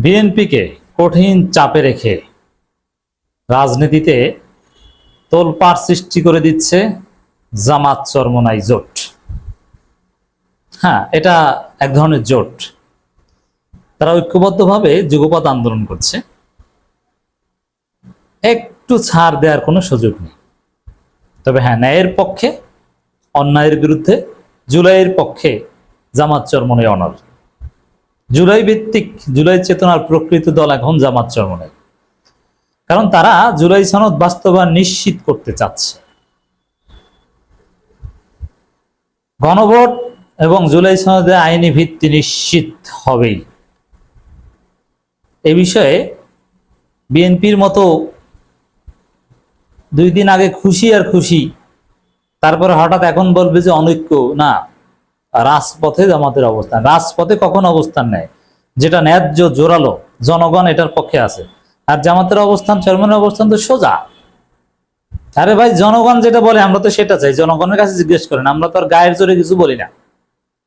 বিএনপিকে কঠিন চাপে রেখে রাজনীতিতে তোলপাড় সৃষ্টি করে দিচ্ছে জামাত চরমনাই জোট। হ্যাঁ এটা এক ধরনের জোট। তারা ঐক্যবদ্ধভাবে যুগপৎ আন্দোলন করছে। একটু ছাড় দেওয়ার কোনো সুযোগ নেই। তবে হ্যাঁ ন্যায়ের পক্ষে, অন্যায়ের বিরুদ্ধে, জুলাইয়ের পক্ষে জামাত চরমনে অনর জুলাই ভিত্তিক জুলাই চেতনার প্রকৃত দল এখন জামাত চরমনে কারণ তারা জুলাই সনদ বাস্তবায়ন নিশ্চিত করতে চাচ্ছে। গণভোট এবং জুলাই সনদে আইনি ভিত্তি নিশ্চিত হবেই। এ বিষয়ে বিএনপির মতো দুই দিন আগে খুশি আর খুশি, তারপরে হঠাৎ এখন বলবে যে অনৈক্য, না। রাজপথে জামাতের অবস্থান। রাজপথে কখন অবস্থান নেয়? যেটা ন্যায্য, জোরালো জনগণ এটার পক্ষে আছে। আর জামাতের অবস্থান, চেয়ারম্যানের অবস্থান তো সোজা। আরে ভাই, জনগণ যেটা বলে, আমরা তো সেটা চাই। জনগণের কাছে জিজ্ঞেস করেন। আমরা তো আর গায়ের জোরে কিছু বলি না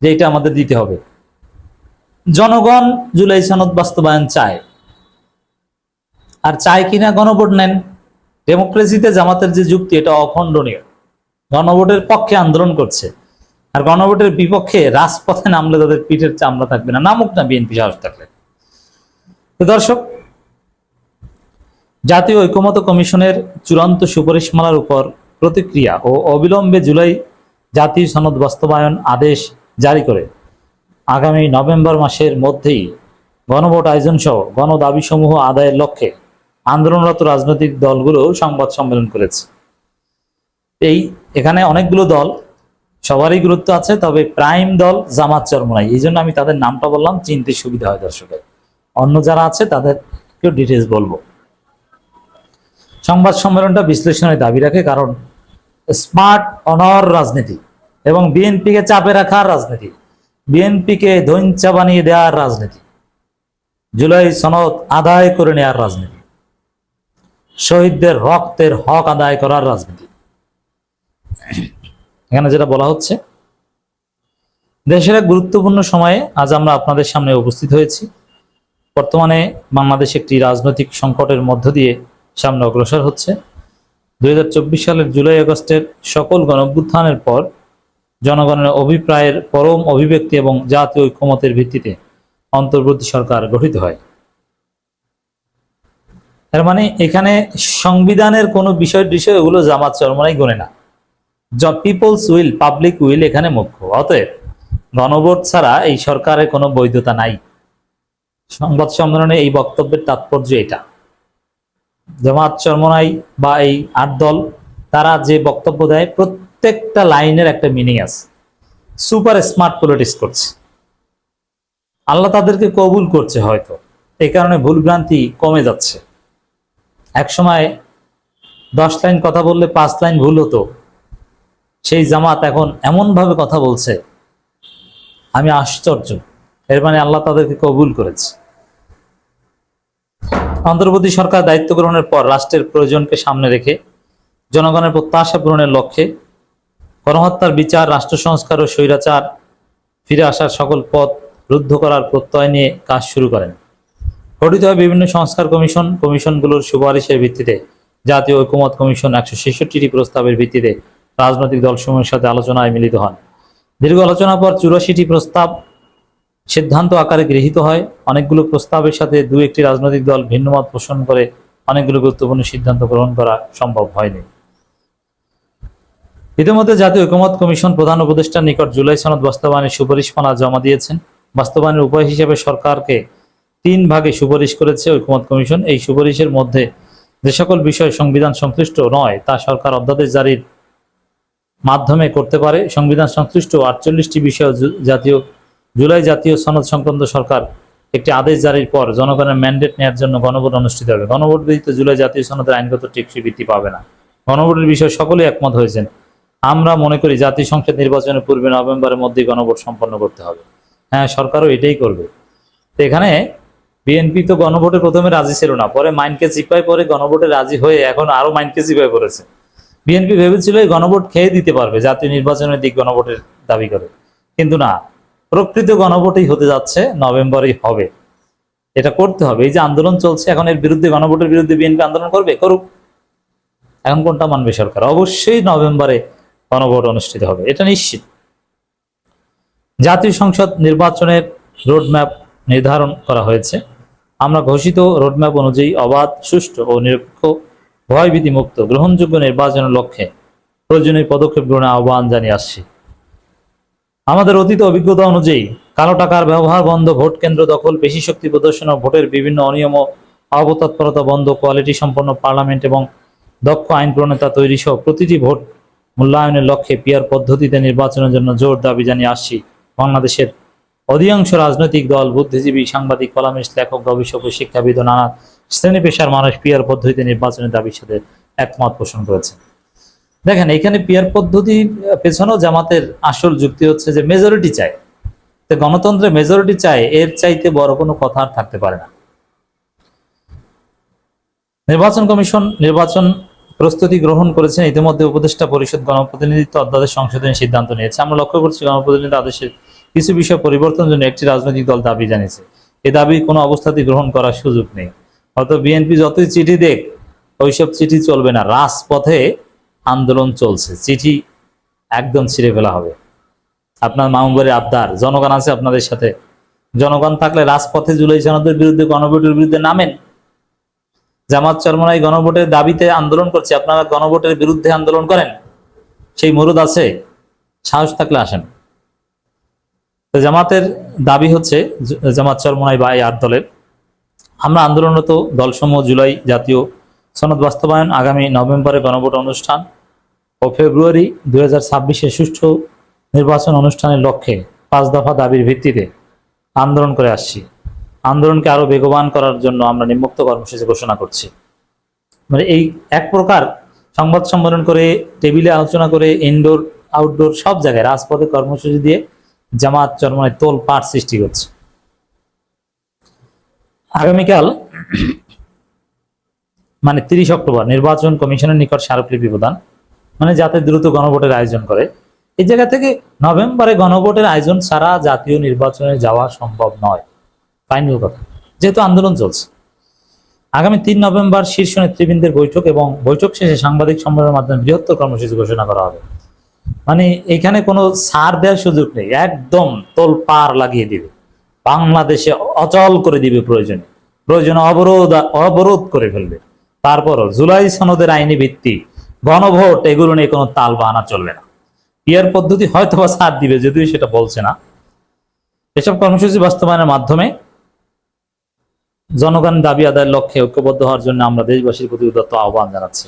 যে এটা আমাদের দিতে হবে। জনগণ জুলাই সনদ বাস্তবায়ন চায়। আর চায় কিনা গণভোট নেন। ডেমোক্রেসিতে জামাতের যে যুক্তি, এটা অখণ্ডনীয়। গণভোটের পক্ষে আন্দোলন করছে। আর গণভোটের বিপক্ষে রাজপথে নামলে তাদের পিঠের চামড়া থাকবে না। নামুক না বিএনপি সাহস থাকলে। দর্শক, জাতীয় ঐকমত্য কমিশনের চূড়ান্ত সুপারিশমালার উপর প্রতিক্রিয়া ও অবিলম্বে জুলাই জাতীয় সনদ বাস্তবায়ন আদেশ জারি করে আগামী নভেম্বর মাসের মধ্যেই গণভোট আয়োজন সহ গণদাবিসমূহ আদায়ের লক্ষ্যে আন্দোলনরত রাজনৈতিক দলগুলো সংবাদ সম্মেলন করেছে। এই, এখানে অনেকগুলো দল সবারই গুরুত্ব আছে, তবে প্রাইম দল জামাত চরমনাই। এই জন্য আমি তাদের নামটা বললাম, চিনতে সুবিধা হয় দর্শকের। অন্য যারা আছে, তাদেরকেও ডিটেলস বলব। সংবাদ সম্মেলনটা বিশ্লেষণের দাবি রাখে, কারণ স্মার্ট, অনর রাজনীতি এবং বিএনপিকে চাপে রাখার রাজনীতি, বিএনপিকে ধৈঞ্চা বানিয়ে দেওয়ার রাজনীতি, জুলাই সনদ আদায় করে নেওয়ার রাজনীতি, শহীদদের রক্তের হক আদায় করার রাজনীতি। এখানে যেটা বলা হচ্ছে, দেশের এক গুরুত্বপূর্ণ সময়ে আজ আমরা আপনাদের সামনে উপস্থিত হয়েছি। বর্তমানে বাংলাদেশ একটি রাজনৈতিক সংকটের মধ্য দিয়ে সামনে অগ্রসর হচ্ছে। দুই চব্বিশ সালের জুলাই আগস্টের সকল গণভ্যুত্থানের পর জনগণের অভিপ্রায়ের পরম অভিব্যক্তি এবং জাতীয় ঐক্যমতের ভিত্তিতে অন্তর্বর্তী সরকার গঠিত হয়। এর মানে এখানে সংবিধানের কোনো বিষয় বিষয় এগুলো জামাত চরমনাই গণে না। পিপলস উইল পাবলিক উইল এখানে মুখ্য। অতএব গণভোট ছাড়া এই সরকারের কোনো বৈধতা নাই। সংবাদ সম্মেলনে এই বক্তব্যের তাৎপর্য এটা। জামাত চরমনাই বা এই আট দল, তারা যে বক্তব্য দেয়, প্রত্যেকটা লাইনের একটা মিনিং আছে। সুপার স্মার্ট পলিটিক্স করছে। আল্লাহ তাদেরকে কবুল করছে হয়তো। এই কারণে ভুলভ্রান্তি কমে যাচ্ছে। এক সময় দশ লাইন কথা বললে পাঁচ লাইন ভুল হতো। সেই জামাত এখন এমনভাবে কথা বলছে, আমি আশ্চর্য। এর মানে আল্লাহ তাদেরকে কবুল করেছে। অন্তর্বর্তী সরকার দায়িত্ব গ্রহণের পর রাষ্ট্রের প্রয়োজনকে সামনে রেখে, জনগণের প্রত্যাশা পূরণের লক্ষ্যে গণহত্যার বিচার, রাষ্ট্র সংস্কার ও স্বৈরাচার ফিরে আসার সকল পথ রুদ্ধ করার প্রত্যয় নিয়ে কাজ শুরু করেন। গঠিত হয় বিভিন্ন সংস্কার কমিশন। কমিশনগুলোর সুপারিশের ভিত্তিতে জাতীয় ঐকমত কমিশন একশো ছেষট্টিটি প্রস্তাবের ভিত্তিতে রাজনৈতিক দলসমূহের সাথে আলোচনায় মিলিত হন। দীর্ঘ আলোচনার পর চুরাশিটি প্রস্তাব সিদ্ধান্ত আকারে গৃহীত হয়। অনেকগুলো প্রস্তাবের সাথে দু একটি রাজনৈতিক দল ভিন্নমত পোষণ করে অনেকগুলো গুরুত্বপূর্ণ সিদ্ধান্ত গ্রহণ করা সম্ভব হয়নি। ইতিমধ্যে জাতীয় ঐকমত কমিশন প্রধান উপদেষ্টার নিকট জুলাই সনদ বাস্তবায়নের সুপারিশমালা জমা দিয়েছেন। বাস্তবায়নের উপায় হিসেবে সরকারকে তিন ভাগে সুপারিশ করেছে ঐকমত কমিশন। এই সুপারিশের মধ্যে যে সকল বিষয় সংবিধান সংশ্লিষ্ট নয়, তা সরকার অধ্যাদেশ জারির মাধ্যমে করতে পারে। সংবিধান সংশ্লিষ্ট আটচল্লিশটি বিষয় জাতীয়, জুলাই জাতীয় সনদ সংক্রান্ত সরকার একটি আদেশ জারির পর জনগণের ম্যান্ডেট নেওয়ার জন্য গণভোট অনুষ্ঠিত হবে। গণভোট ব্যতীত জুলাই জাতীয় সনদের আইনগত টেকসই বৃদ্ধি পাবে না। গণভোটের বিষয়ে সকলেই একমত হয়েছেন। আমরা মনে করি জাতীয় সংসদ নির্বাচনের পূর্বে নভেম্বরের মধ্যেই গণভোট সম্পন্ন করতে হবে। হ্যাঁ সরকারও এটাই করবে। তো এখানে বিএনপি তো গণভোটে প্রথমে রাজি ছিল না, পরে মাইনকে চিপায় পরে গণভোটে রাজি হয়ে এখন আরও মাইনকে চিপায় পড়েছে। বিএনপি ভেবেছিল এই গণভোট খেয়ে দিতে পারবে, জাতীয় নির্বাচনের দিক গণভোটের দাবি করে। কিন্তু না, প্রকৃত গণভোটই হতে যাচ্ছে, নভেম্বরেই হবে। এটা করতে হবে। এই যে আন্দোলন চলছে, এখন এর বিরুদ্ধে, গণভোটের বিরুদ্ধে বিএনপি আন্দোলন করবে? করুক। এখন কোনটা মানবে সরকার? অবশ্যই নভেম্বরে গণভোট অনুষ্ঠিত হবে, এটা নিশ্চিত। জাতীয় সংসদ নির্বাচনের রোডম্যাপ নির্ধারণ করা হয়েছে। আমরা ঘোষিত রোডম্যাপ অনুযায়ী অবাধ, সুষ্ঠু ও নিরপেক্ষ ভয়ভীতি মুক্ত গ্রহণযোগ্য নির্বাচনের লক্ষ্যে প্রয়োজনীয় পদক্ষেপ গ্রহণের আহ্বান জানিয়ে আসছি। আমাদের অতীত অভিজ্ঞতা অনুযায়ী, কালো টাকার ব্যবহার বন্ধ, ভোট কেন্দ্র দখল পেশি শক্তি প্রদর্শন ও ভোটের বিভিন্ন অনিয়ম ও অবতৎপরতা বন্ধ, কোয়ালিটি সম্পন্ন পার্লামেন্ট এবং দক্ষ আইন প্রণেতা তৈরি সহ প্রতিটি ভোট মূল্যায়নের লক্ষ্যে পিয়ার পদ্ধতিতে নির্বাচনের জন্য জোর দাবি জানিয়ে আসছি। বাংলাদেশের অধিকাংশ রাজনৈতিক দল, বুদ্ধিজীবী, সাংবাদিক, কলামিস্ট, লেখক, গবেষক ও শিক্ষাবিদ নানা শ্রেণি পেশার মানুষ পিয়ার পদ্ধতিতে নির্বাচনের দাবির সাথে একমত পোষণ করেছে। দেখেন, এখানে পিয়ার পদ্ধতির পেছনেও জামাতের আসল যুক্তি হচ্ছে যে মেজরিটি চায়। তো গণতন্ত্রে মেজরিটি চায়, এর চাইতে বড় কোনো কথা আর থাকতে পারে না। নির্বাচন কমিশন নির্বাচন প্রস্তুতি গ্রহণ করেছেন, ইতিমধ্যে উপদেষ্টা পরিষদ গণপ্রতিনিধিত্ব অধ্যাদেশ সংশোধনের সিদ্ধান্ত নিয়েছে। আমরা লক্ষ্য করছি গণপ্রতিনিধি আদেশের কিছু বিষয় পরিবর্তনের জন্য একটি রাজনৈতিক দল দাবি জানিয়েছে। এ দাবি কোনো অবস্থাতেই গ্রহণ করার সুযোগ নেই। হয়তো বিএনপি যতই চিঠি দেখ ওইসব চিঠি চলবে না। রাজপথে আন্দোলন চলছে। চিঠি একদম ছিঁড়ে ফেলা হবে। আপনার মামুবাড়ির আবদার, জনগণ আছে আপনাদের সাথে। জনগণ থাকলে রাজপথে জুলাই সনদের বিরুদ্ধে, গণভোটের বিরুদ্ধে নামেন। জামাত চরমনাই গণভোটের দাবিতে আন্দোলন করছে। আপনারা গণভোটের বিরুদ্ধে আন্দোলন করেন। সেই মরুদ আছে। সাহস থাকলে আসেন। জামাতের দাবি হচ্ছে, জামাত চরমনাই বা এই আট দলের আমরা আন্দোলনরত দলসমূহ জুলাই জাতীয় সনদ বাস্তবায়ন আগামী নভেম্বরে গণভোট অনুষ্ঠান ও ফেব্রুয়ারি দু হাজার ছাব্বিশে সুষ্ঠু নির্বাচন অনুষ্ঠানের লক্ষ্যে পাঁচ দফা দাবির ভিত্তিতে আন্দোলন করে আসছি। আন্দোলনকে আরও বেগবান করার জন্য আমরা নিম্মুক্ত কর্মসূচি ঘোষণা করছি। মানে এই এক প্রকার সংবাদ সম্মেলন করে, টেবিলে আলোচনা করে ইনডোর আউটডোর সব জায়গায় রাজপথে কর্মসূচি দিয়ে জামাত চরমায় তোল পাট সৃষ্টি করছে। আগামীকাল মানে তিরিশ অক্টোবর, নির্বাচন কমিশনের নিকট স্মারকলিপি প্রদান মানে যাতে দ্রুত গণভোটের আয়োজন করে। এই জায়গা থেকে নভেম্বরে গণভোটের আয়োজন ছাড়া জাতীয় নির্বাচনে যাওয়া সম্ভব নয়। ফাইনাল কথা। যেহেতু আন্দোলন চলছে। আগামী তিন নভেম্বর শীর্ষ নেতৃবৃন্দের বৈঠক এবং বৈঠক শেষে সাংবাদিক সম্মেলনের মাধ্যমে বৃহত্তর কর্মসূচি ঘোষণা করা হবে। মানে এখানে কোনো ছাড় দেওয়ার সুযোগ নেই। একদম তোল পার লাগিয়ে দিবে। বাংলাদেশে অচল করে দিবে প্রয়োজনে। প্রয়োজনে অবরোধ অবরোধ করে ফেলবে। তারপরও জুলাই সনদের আইনি ভিত্তি, গণভোট, এগুলো নিয়ে কোনো তাল বাহানা চলবে না। পিয়ার পদ্ধতি হয়তো বা ছাড় দিবে, যদিও সেটা বলছে না। এসব কর্মসূচি বাস্তবায়নের মাধ্যমে জনগণ দাবি আদায়ের লক্ষ্যে ঐক্যবদ্ধ হওয়ার জন্য আমরা দেশবাসীর প্রতি উদাত্ত আহ্বান জানাচ্ছি।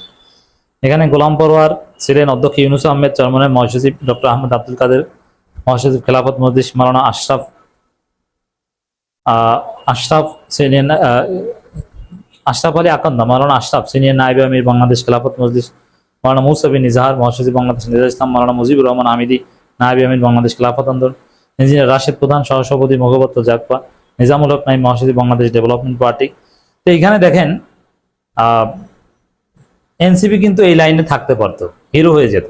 এখানে গোলাম পরোয়ার ছিলেন অধ্যক্ষ ইউনুস আহমেদ চরমনের মহাসচিব ডক্টর আহমেদ আব্দুল কাদের, মহাসচিব খেলাফত মজলিস মালানা আশরাফ আশরাফ ছিলেন আশরাফ আলী আকন্দ মালানা আশরাফ সিনিয়র নাইবে আমির, বাংলাদেশ খেলাফত মজলিস মালানা মুসাবিন নিজাহার মহাসচিব বাংলাদেশ নিজার ইসলাম মালানা মুজিবুর রহমান আমিদি নাইবে আমির, বাংলাদেশ খেলাফত আন্দোলন, ইঞ্জিনিয়ার রাশেদ প্রধান, সহসভাপতি মুখপাত্র জাকপা নিজামুল হক নাইম, মহাসচিব বাংলাদেশ ডেভেলপমেন্ট পার্টি। তো এইখানে দেখেন এনসিপি কিন্তু এই লাইনে থাকতে পারতো, হিরো হয়ে যেত।